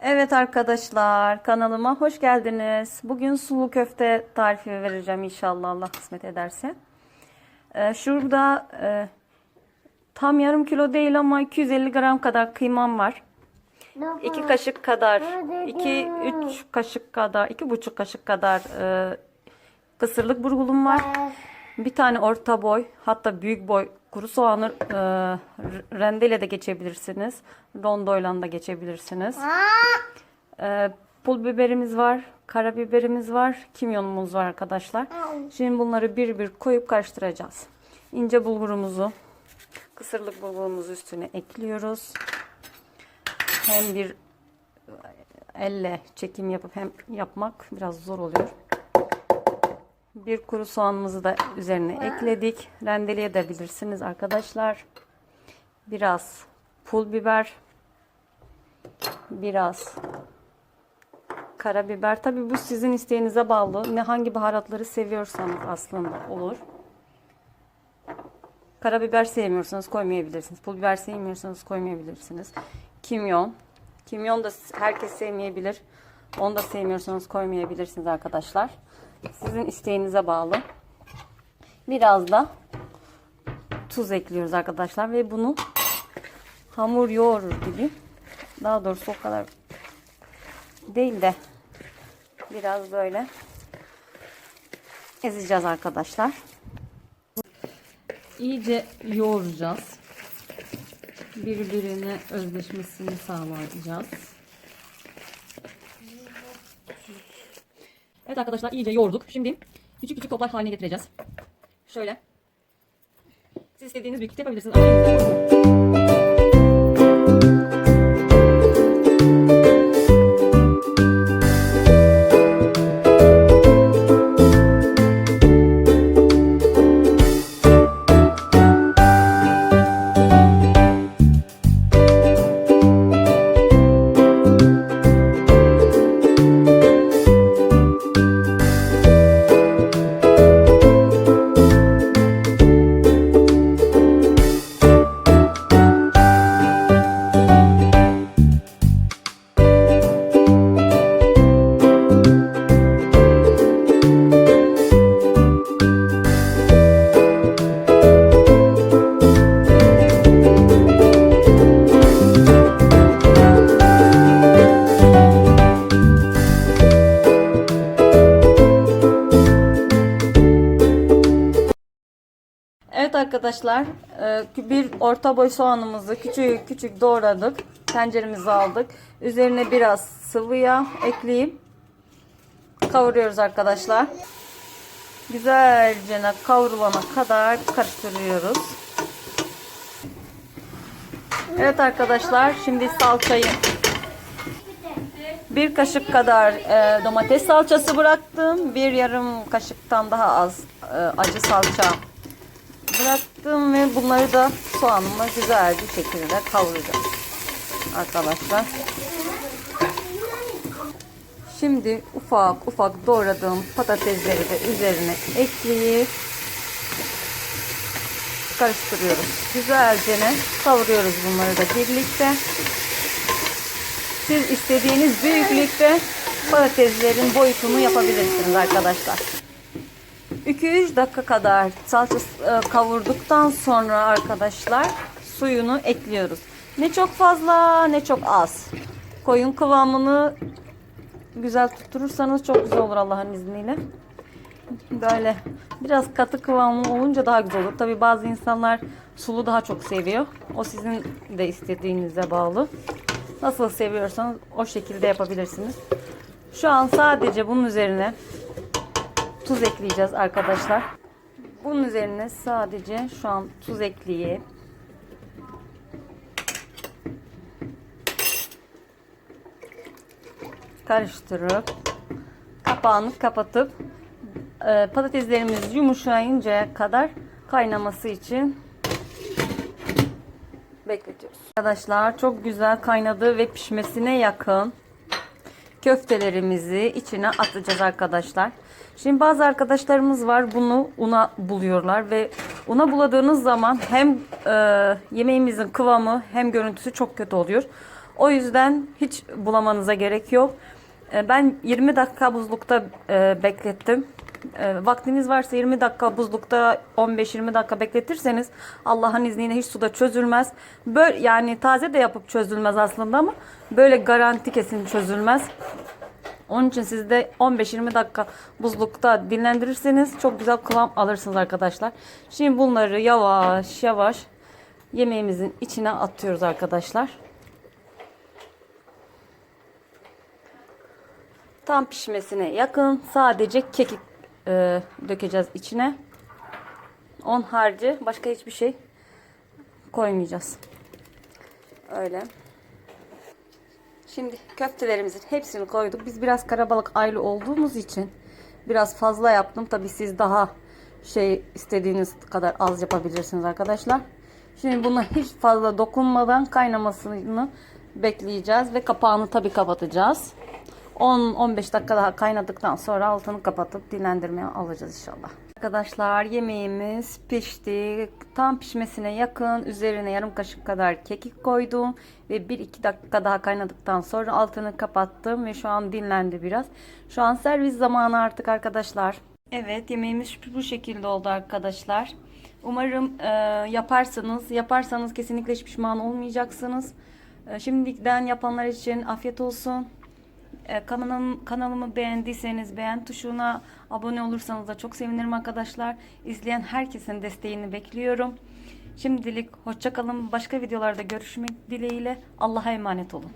Evet arkadaşlar kanalıma hoş geldiniz. Bugün sulu köfte tarifi vereceğim inşallah Allah kısmet ederse. Ee, şurada e, tam yarım kilo değil ama 250 gram kadar kıymam var. 2 kaşık kadar, 2 3 kaşık kadar, iki buçuk kaşık kadar e, kısırlık burgulum var. Bir tane orta boy, hatta büyük boy kuru soğanı e, rendeyle de geçebilirsiniz. Rondoyla da geçebilirsiniz. E, pul biberimiz var, karabiberimiz var, kimyonumuz var arkadaşlar. Şimdi bunları bir bir koyup karıştıracağız. İnce bulgurumuzu, kısırlık bulgurumuzu üstüne ekliyoruz. Hem bir elle çekim yapıp hem yapmak biraz zor oluyor. Bir kuru soğanımızı da üzerine ekledik. Rendeleyebilirsiniz arkadaşlar. Biraz pul biber. Biraz karabiber. Tabi bu sizin isteğinize bağlı. Ne hangi baharatları seviyorsanız aslında olur. Karabiber sevmiyorsanız koymayabilirsiniz. Pul biber sevmiyorsanız koymayabilirsiniz. Kimyon. Kimyon da herkes sevmeyebilir. Onu da sevmiyorsanız koymayabilirsiniz arkadaşlar. Sizin isteğinize bağlı. Biraz da tuz ekliyoruz arkadaşlar ve bunu hamur yoğurur gibi. Daha doğrusu o kadar değil de biraz böyle ezeceğiz arkadaşlar. İyice yoğuracağız. Birbirine özleşmesini sağlayacağız. Evet arkadaşlar iyice yoğurduk. Şimdi küçük küçük toplar haline getireceğiz. Şöyle. Siz istediğiniz büyüklükte yapabilirsiniz. Arkadaşlar e, bir orta boy soğanımızı küçük küçük doğradık. Tenceremize aldık. Üzerine biraz sıvı yağ ekleyip kavuruyoruz arkadaşlar. Güzelce kavrulana kadar karıştırıyoruz. Evet arkadaşlar şimdi salçayı bir kaşık kadar e, domates salçası bıraktım. Bir yarım kaşıktan daha az e, acı salça bıraktım ve bunları da soğanımla güzel bir şekilde kavuracağım arkadaşlar. Şimdi ufak ufak doğradığım patatesleri de üzerine ekleyip karıştırıyoruz. Güzelce kavuruyoruz bunları da birlikte. Siz istediğiniz büyüklükte patateslerin boyutunu yapabilirsiniz arkadaşlar. 2-3 dakika kadar salça e, kavurduktan sonra arkadaşlar suyunu ekliyoruz. Ne çok fazla ne çok az. Koyun kıvamını güzel tutturursanız çok güzel olur Allah'ın izniyle. Böyle biraz katı kıvamlı olunca daha güzel olur. Tabi bazı insanlar sulu daha çok seviyor. O sizin de istediğinize bağlı. Nasıl seviyorsanız o şekilde yapabilirsiniz. Şu an sadece bunun üzerine tuz ekleyeceğiz arkadaşlar. Bunun üzerine sadece şu an tuz ekleyip karıştırıp kapağını kapatıp e, patateslerimiz yumuşayıncaya kadar kaynaması için bekletiyoruz. Arkadaşlar çok güzel kaynadı ve pişmesine yakın köftelerimizi içine atacağız arkadaşlar. Şimdi bazı arkadaşlarımız var bunu una buluyorlar ve una buladığınız zaman hem e, yemeğimizin kıvamı hem görüntüsü çok kötü oluyor. O yüzden hiç bulamanıza gerek yok. E, Ben 20 dakika buzlukta e, beklettim. E, Vaktiniz varsa 20 dakika buzlukta 15-20 dakika bekletirseniz Allah'ın izniyle hiç suda çözülmez. Böyle yani taze de yapıp çözülmez aslında ama böyle garanti kesin çözülmez. Onun için siz de 15-20 dakika buzlukta dinlendirirseniz çok güzel kıvam alırsınız arkadaşlar. Şimdi bunları yavaş yavaş yemeğimizin içine atıyoruz arkadaşlar. Tam pişmesine yakın sadece kekik e, dökeceğiz içine. On harcı başka hiçbir şey koymayacağız. Öyle. Şimdi köftelerimizin hepsini koyduk. Biz biraz karabalık aile olduğumuz için biraz fazla yaptım. Tabii siz daha şey istediğiniz kadar az yapabilirsiniz arkadaşlar. Şimdi buna hiç fazla dokunmadan kaynamasını bekleyeceğiz ve kapağını tabii kapatacağız. 10-15 dakika daha kaynadıktan sonra altını kapatıp dinlendirmeye alacağız inşallah. Arkadaşlar yemeğimiz pişti. Tam pişmesine yakın. Üzerine yarım kaşık kadar kekik koydum. Ve 1-2 dakika daha kaynadıktan sonra altını kapattım. Ve şu an dinlendi biraz. Şu an servis zamanı artık arkadaşlar. Evet yemeğimiz bu şekilde oldu arkadaşlar. Umarım e, yaparsınız. Yaparsanız kesinlikle hiç pişman olmayacaksınız. E, şimdiden yapanlar için afiyet olsun. E, Kanalım, kanalımı beğendiyseniz beğen tuşuna abone olursanız da çok sevinirim arkadaşlar. İzleyen herkesin desteğini bekliyorum. Şimdilik hoşça kalın. Başka videolarda görüşmek dileğiyle. Allah'a emanet olun.